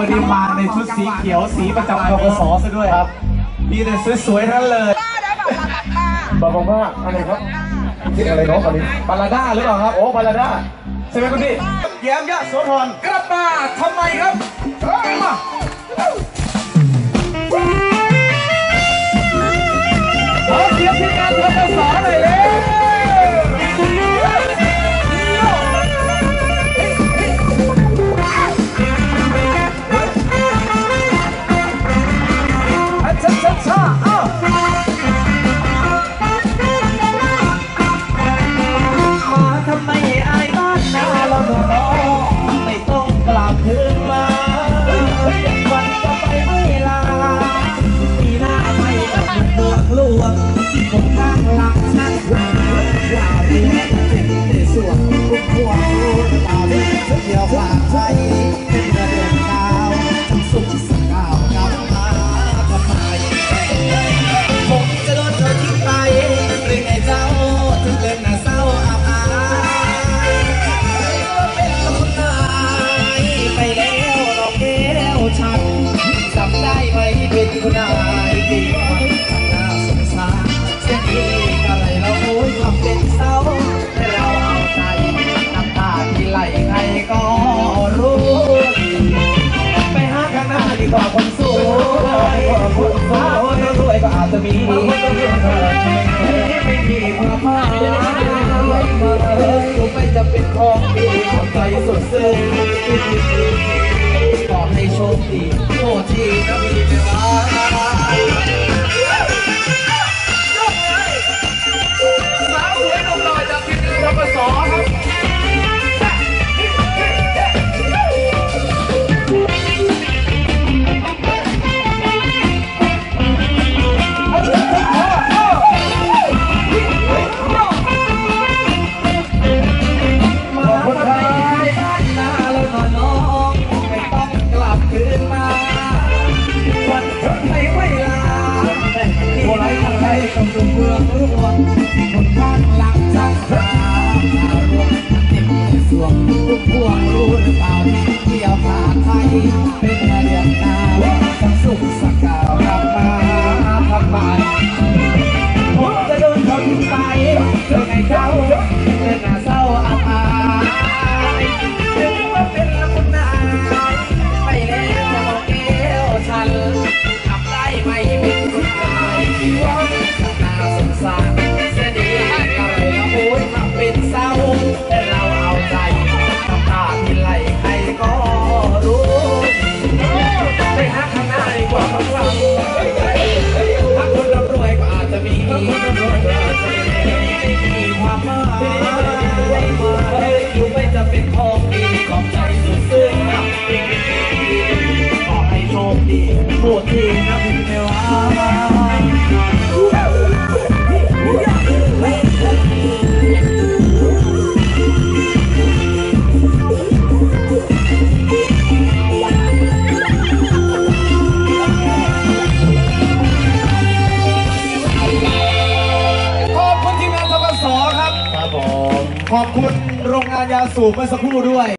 วันนี้มาในชุดสีเขียวสีประจำกกสซะด้วยครับ มีแต่สวยๆทั้งนั้นเลยบาบงผ้าอะไรครับที่อะไรเนาะอันนี้บาลาด้าหรือเปล่าครับ โอ้บาลาด้า ใช่ไหมคุณพี่แย้มยะโสธรกลับมาทำไมครับมา น กว่าคนสวยคนสวยคนรวยก็อาจจะมีไม่มีความหมายไม่จะเป็นของดีของใจสดซึ้ง บ้านนาแล้วนอนน้องไม่ต้องกลับคืนมาวันจะไม่เวลาที่ไรทำไรต้องดูเมืองรวงคนข้างหลังช่างรารวมเต็มสวงทุกพวงรู้หรือเปล่าเที่ยวผ่าไทยเป็นเรื่องนาวทั้งสุขสักกาว ขอบคุณโรงงานยาสูบเมื่อสักครู่ด้วย